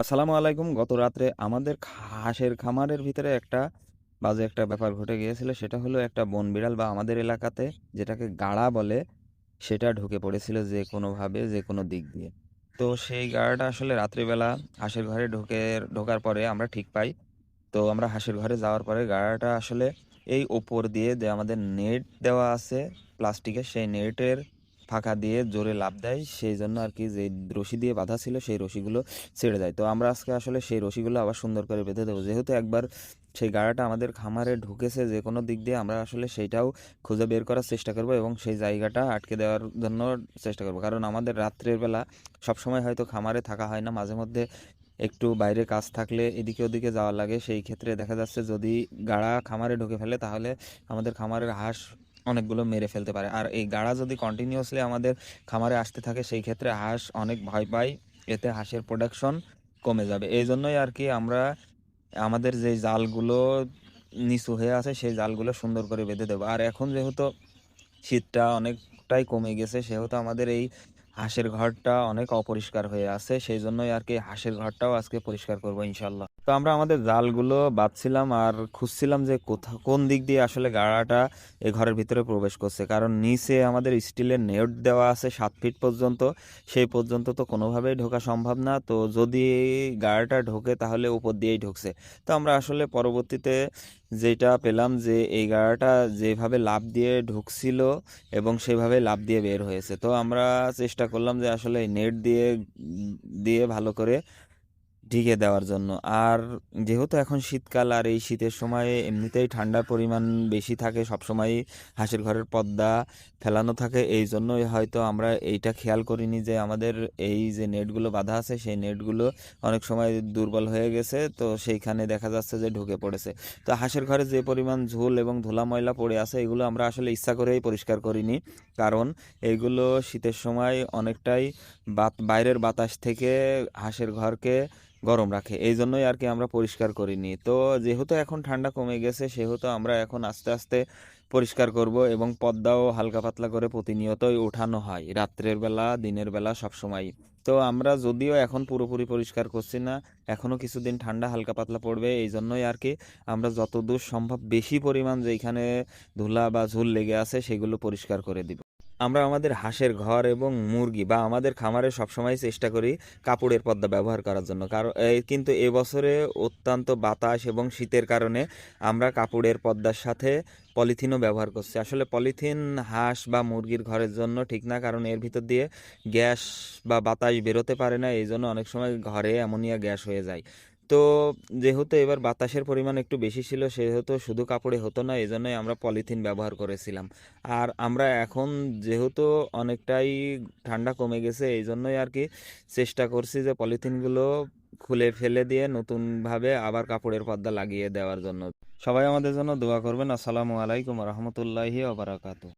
আসসালামু আলাইকুম। গত রাত্রে আমাদের হাঁসের খামারের ভিতরে একটা বাজে একটা ব্যাপার ঘটে গিয়েছিল। সেটা হলো একটা বনবিড়াল বা আমাদের এলাকাতে যেটাকে গাড়া বলে, সেটা ঢুকে পড়েছিল যে কোনোভাবে যে কোনো দিক দিয়ে। তো সেই গাড়াটা আসলে রাত্রিবেলা হাঁসের ঘরে ঢুকে ঢোকার পরে আমরা ঠিক পাই। তো আমরা হাঁসের ঘরে যাওয়ার পরে গাড়াটা আসলে এই ওপর দিয়ে যে আমাদের নেট দেওয়া আছে প্লাস্টিকের, সেই নেটের ফাঁকা দিয়ে জোরে লাফ দেয়। সেই জন্য আর কি যে রশি দিয়ে বাঁধা ছিল সেই রশিগুলো ছেড়ে যায়। তো আমরা আজকে আসলে সেই রশিগুলো আবার সুন্দর করে বেঁধে দেবো। যেহেতু একবার সেই গাড়াটা আমাদের খামারে ঢুকেছে, যে কোনো দিক দিয়ে আমরা আসলে সেইটাও খুঁজে বের করার চেষ্টা করব এবং সেই জায়গাটা আটকে দেওয়ার জন্য চেষ্টা করব। কারণ আমাদের রাত্রের বেলা সবসময় হয়তো খামারে থাকা হয় না। মাঝে মধ্যে একটু বাইরে কাজ থাকলে এদিকে ওদিকে যাওয়া লাগে। সেই ক্ষেত্রে দেখা যাচ্ছে যদি গাড়া খামারে ঢুকে ফেলে, তাহলে আমাদের খামারের হাঁস অনেকগুলো মেরে ফেলতে পারে। আর এই গাড়া যদি কন্টিনিউয়াসলি আমাদের খামারে আসতে থাকে, সেই ক্ষেত্রে হাঁস অনেক ভয় পায়। এতে হাঁসের প্রোডাকশন কমে যাবে। এই জন্যই আর কি আমরা আমাদের যে জালগুলো নিচু হয়ে আছে, সেই জালগুলো সুন্দর করে বেঁধে দেবো। আর এখন যেহেতু শীতটা অনেকটাই কমে গেছে, সেহেতু আমাদের এই হাঁসের ঘরটা অনেক অপরিষ্কার হয়ে আছে। সেই জন্যই আর কি হাঁসের ঘরটাও আজকে পরিষ্কার করব ইনশাআল্লাহ। তো আমরা আমাদের জালগুলো বাঁধছিলাম আর খুঁজছিলাম যে কোথা, কোন দিক দিয়ে আসলে গাড়াটা এই ঘরের ভিতরে প্রবেশ করছে। কারণ নিচে আমাদের স্টিলের নেট দেওয়া আছে সাত ফিট পর্যন্ত। সেই পর্যন্ত তো কোনোভাবেই ঢোকা সম্ভব না। তো যদি গাড়াটা ঢোকে তাহলে উপর দিয়েই ঢুকছে। তো আমরা আসলে পরবর্তীতে যেটা পেলাম যে এই গাড়াটা যেভাবে লাফ দিয়ে ঢুকছিল এবং সেভাবে লাফ দিয়ে বের হয়েছে। তো আমরা চেষ্টা করলাম যে আসলে নেট দিয়ে দিয়ে ভালো করে ঢেকে দেওয়ার জন্য। আর যেহেতু এখন শীতকাল, আর এই শীতের সময়ে এমনিতেই ঠান্ডার পরিমাণ বেশি থাকে, সবসময়ই হাঁসের ঘরের পর্দা ফেলানো থাকে। এই জন্যই হয়তো আমরা এইটা খেয়াল করিনি যে আমাদের এই যে নেটগুলো বাঁধা আছে, সেই নেটগুলো অনেক সময় দুর্বল হয়ে গেছে। তো সেইখানে দেখা যাচ্ছে যে ঢুকে পড়েছে। তো হাঁসের ঘরে যে পরিমাণ ঝুল এবং ধুলা ময়লা পড়ে আছে, এগুলো আমরা আসলে ইচ্ছা করেই পরিষ্কার করিনি। কারণ এইগুলো শীতের সময় অনেকটাই বাইরের বাতাস থেকে হাঁসের ঘরকে গরম রাখে। এই জন্যই আর কি আমরা পরিষ্কার করিনি। তো যেহেতু এখন ঠান্ডা কমে গেছে সেহেতু আমরা এখন আস্তে, আস্তে পরিষ্কার করব এবং পর্দাও হালকা পাতলা করে প্রতিনিয়তই ওঠানো হয়। রাত্রের বেলা, দিনের বেলা সবসময়ই। তো আমরা যদিও এখন পুরোপুরি পরিষ্কার করছি না, এখনও কিছুদিন ঠান্ডা হালকা পাতলা পড়বে। এই জন্যই আর কি আমরা যতদূর সম্ভব বেশি পরিমাণ যেইখানে ধুলা বা ঝুল লেগে আছে সেগুলো পরিষ্কার করে দিব। আমরা আমাদের হাঁসের ঘর এবং মুরগি বা আমাদের খামারে সবসময় চেষ্টা করি কাপড়ের পর্দা ব্যবহার করার জন্য। কারণ কিন্তু এবছরে অত্যন্ত বাতাস এবং শীতের কারণে আমরা কাপড়ের পর্দার সাথে পলিথিনও ব্যবহার করছি। আসলে পলিথিন হাঁস বা মুরগির ঘরের জন্য ঠিক না। কারণ এর ভিতর দিয়ে গ্যাস বা বাতাস বেরোতে পারে না। এই জন্য অনেক সময় ঘরে অ্যামোনিয়া গ্যাস হয়ে যায়। তো যেহেতু এবার বাতাসের পরিমাণ একটু বেশি ছিল, সেহেতু শুধু কাপড়ে হতো না। এজন্যই আমরা পলিথিন ব্যবহার করেছিলাম। আর আমরা এখন যেহেতু অনেকটাই ঠান্ডা কমে গেছে এই জন্যই আর কি চেষ্টা করছি যে পলিথিনগুলো খুলে ফেলে দিয়ে নতুনভাবে আবার কাপড়ের পর্দা লাগিয়ে দেওয়ার জন্য। সবাই আমাদের জন্য দোয়া করবেন। আসসালামু আলাইকুম রাহমাতুল্লাহি ওয়া বারাকাতুহু।